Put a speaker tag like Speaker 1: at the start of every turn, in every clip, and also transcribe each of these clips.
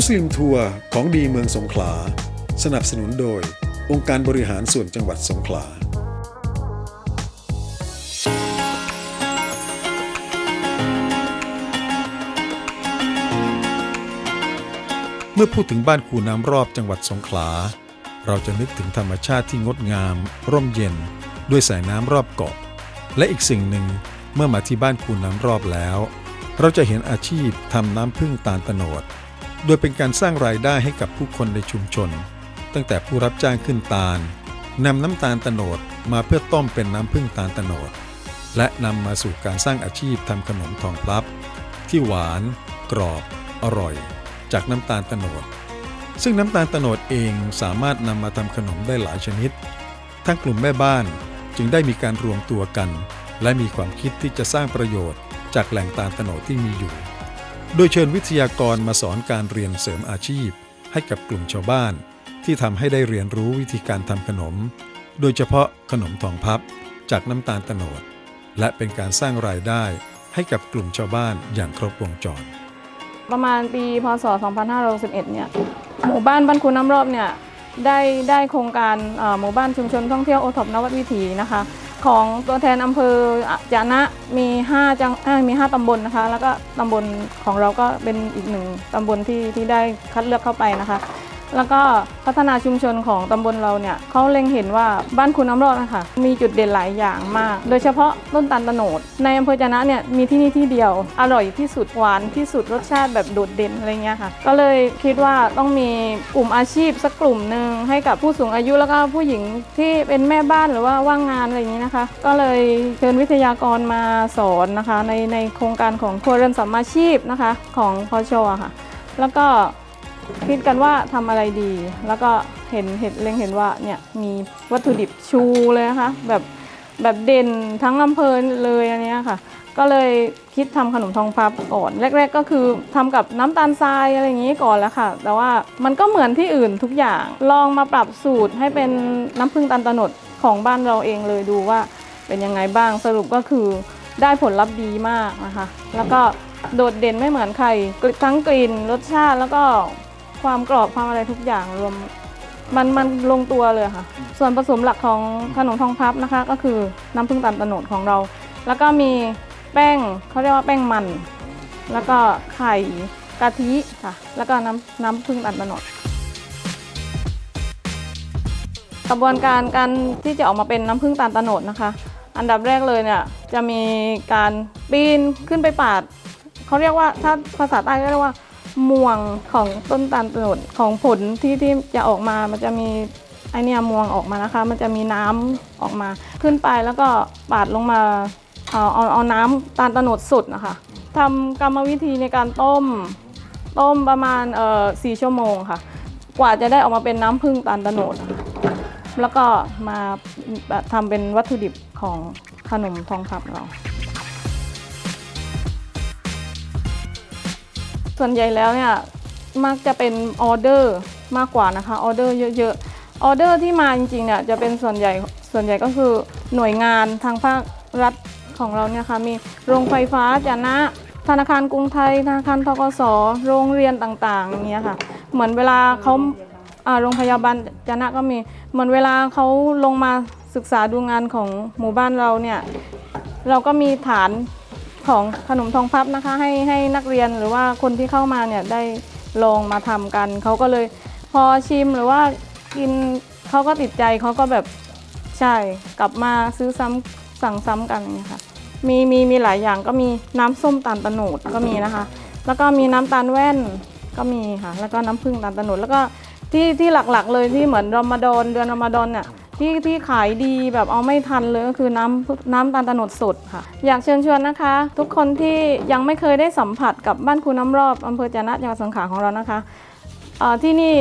Speaker 1: มุสลิมทัวร์ของดีเมืองสงขลา สนับสนุนโดย องค์การบริหารส่วนจังหวัดสงขลาเมื่อพูดถึงบ้านคูน้ำรอบจังหวัดสงขลา เราจะนึกถึงธรรมชาติที่งดงาม ร่มเย็น ด้วยสายน้ำรอบเกาะ และอีกสิ่งหนึ่งเมื่อมาที่บ้านคูน้ำรอบแล้ว เราจะเห็นอาชีพทำน้ำพึ่งตาลตะโนด โดยเป็นการสร้างรายได้ให้กับผู้คนในชุมชน ตั้งแต่ผู้รับจ้างขึ้นตาลนำน้ำตาลตะโนดมาเพื่อต้มเป็นน้ำพึ่งตาลตะโนดและนำมาสู่การสร้างอาชีพทำขนมทองพลับ ที่หวาน กรอบ อร่อย จากน้ำตาลตะโนดซึ่งน้ำตาลตะโนดเองสามารถนำมาทำขนมได้หลายชนิด ทั้งกลุ่มแม่บ้านจึงได้มีการรวมตัวกัน และมีความคิดที่จะสร้างประโยชน์จากแหล่งตาลตะโนดที่มีอยู่ โดยเชิญวิทยากรมาสอนการเรียนเสริมอาชีพ ให้กับกลุ่มชาวบ้าน ที่ทำให้ได้เรียนรู้วิธีการทำขนม โดยเฉพาะขนมทองพับ จากน้ำตาลตะโนด และเป็นการสร้างรายได้ให้กับกลุ่มชาวบ้านอย่างครบวงจร
Speaker 2: ประมาณปีพศ 2561 เนี่ย หมู่บ้านบ้านคุณน้ำรอบเนี่ยได้ได้โครงการหมู่บ้านชุมชนท่องเที่ยวโอท็อปนวัดวิถีนะคะ ของตัวแทนอำเภอจานะมี5จังเอ้ยมี 5ตำบลนะคะ แล้วก็ตำบลของเราก็เป็นอีกหนึ่งตำบลที่ที่ได้คัดเลือกเข้าไปนะคะ แล้วก็พัฒนาชุมชนของตำบลเราเนี่ยเขาเล็งเห็นว่าบ้านคุณน้ำรอดนะคะมีจุดเด่นหลายอย่างมาก โดยเฉพาะต้นตาลตะโนด ในอำเภอจนะเนี่ยมีที่นี่ที่เดียว อร่อยที่สุดหวานที่สุดรสชาติแบบโดดเด่นอะไรเงี้ยค่ะ ก็เลยคิดว่าต้องมีกลุ่มอาชีพสักกลุ่มหนึ่งให้กับผู้สูงอายุแล้วก็ผู้หญิงที่เป็นแม่บ้านหรือว่าว่างงานอะไรอย่างนี้นะคะ ก็เลยเชิญวิทยากรมาสอนนะคะ ในในโครงการของครัวเรือนสมมาชีพนะคะ ของพชอค่ะ แล้วก็ คิดกันว่าทำอะไรดี แล้วก็เห็นเห็นเล็งเห็นว่าเนี่ยมีวัตถุดิบชูเลยนะคะแบบแบบเด่นทั้งอำเภอเลยอันนี้ค่ะ ก็เลยคิดทำขนมทองพับก่อนแรก ๆ ก็คือทำกับน้ำตาลทรายอะไรอย่างนี้ก่อนแล้วค่ะ แต่ว่ามันก็เหมือนที่อื่นทุกอย่างลองมาปรับสูตรให้เป็นน้ำผึ้งตาลตนดของบ้านเราเองเลยดูว่าเป็นยังไงบ้างสรุปก็คือได้ผลลัพธ์ดีมากนะคะ แล้วก็โดดเด่นไม่เหมือนใครทั้งกลิ่นรสชาติแล้วก็ ความกรอบความอะไรทุกอย่างรวม มันมันลงตัวเลยค่ะ ส่วนผสมหลักของขนมทองพับนะคะ ก็คือน้ำผึ้งตาลตะโนดของเรา แล้วก็มีแป้งเขาเรียกว่าแป้งมัน แล้วก็ไข่กะทิค่ะ แล้วก็น้ำน้ำผึ้งตาลตะโนดกระบวนการการที่จะออกมาเป็นน้ำผึ้งตาลตะโนดนะคะ อันดับแรกเลยเนี่ยจะมีการปีนขึ้นไปปาดเขาเรียกว่าถ้าภาษาใต้ก็เรียกว่า ม่วงของต้นตาลตนดของผลที่ที่จะออกมา มันจะมีไอเนี่ยม่วงออกมานะคะ มันจะมีน้ำออกมาขึ้นไปแล้วก็ปาดลงมาเอาเอาเอาน้ำตาลตนดสุดนะคะทำกรรมวิธีในการต้ม ต้มประมาณเอ่อสี่ชั่วโมงค่ะ กว่าจะได้ออกมาเป็นน้ำผึ้งตาลตนดนะะแล้วก็มาทำเป็นวัตถุดิบของขนมทองพับเรา ส่วนใหญ่แล้วเนี่ยมักจะเป็นออเดอร์มากกว่านะคะออเดอร์เยอะๆออเดอร์ที่มาจริงๆเนี่ยจะเป็นส่วนใหญ่ส่วนใหญ่ก็คือหน่วยงานทางภาครัฐของเราเนี่ยค่ะมีโรงไฟฟ้าจนะธนาคารกรุงไทยธนาคารทกสโรงเรียนต่างๆอย่างเงี้ยค่ะ เหมือนเวลาเขาโรงพยาบาลจนะก็มีเหมือนเวลาเขาลงมาศึกษาดูงานของหมู่บ้านเราเนี่ยเราก็มีฐาน ของขนมทองพับนะคะ ให้ให้นักเรียนหรือว่าคนที่เข้ามาเนี่ยได้ลองมาทำกัน เขาก็เลยพอชิมหรือว่ากินเขาก็ติดใจเขาก็แบบใช่กลับมาซื้อซ้ำสั่งซ้ำกันอย่างเงี้ยค่ะมีมีมีหลายอย่างก็มีน้ำส้มตาลตะโนดก็มีนะคะ แล้วก็มีน้ำตาลแว่นก็มีค่ะ แล้วก็น้ำผึ้งตาลตะโนดแล้วก็ที่ที่หลักๆ เลยที่เหมือนรอมฎอนเดือนรอมฎอนเนี่ย ที่ที่ขายดีแบบเอาไม่ทันเลยก็คือน้ำน้ำตาลตนดสดค่ะ อยากเชิญชวนนะคะ ทุกคนที่ยังไม่เคยได้สัมผัสกับบ้านคุณน้ำรอบอำเภอจนะจังหวัดสงขลาของเรานะคะที่นี่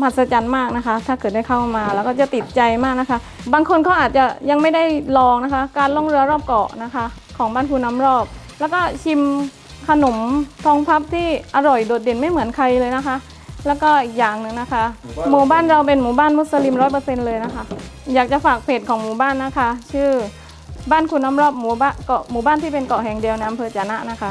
Speaker 2: มหัศจรรย์มากนะคะ ถ้าเกิดได้เข้ามาแล้วก็จะติดใจมากนะคะ บางคนเขาอาจจะยังไม่ได้ลองนะคะ การล่องเรือรอบเกาะนะคะ ของบ้านคุณน้ำรอบ แล้วก็ชิมขนมทองพับที่อร่อยโดดเด่นไม่เหมือนใครเลยนะคะ แล้วก็อีกอย่างหนึ่งนะคะ หมู่บ้านเราเป็นหมู่บ้านมุสลิมร้อยเปอร์เซ็นต์เลยนะคะ อยากจะฝากเพจของหมู่บ้านนะคะ ชื่อบ้านคุณน้ำรอบหมู่บ้านเกาะหมู่บ้านที่เป็นเกาะแห่งเดียวในอำเภอจานะนะคะ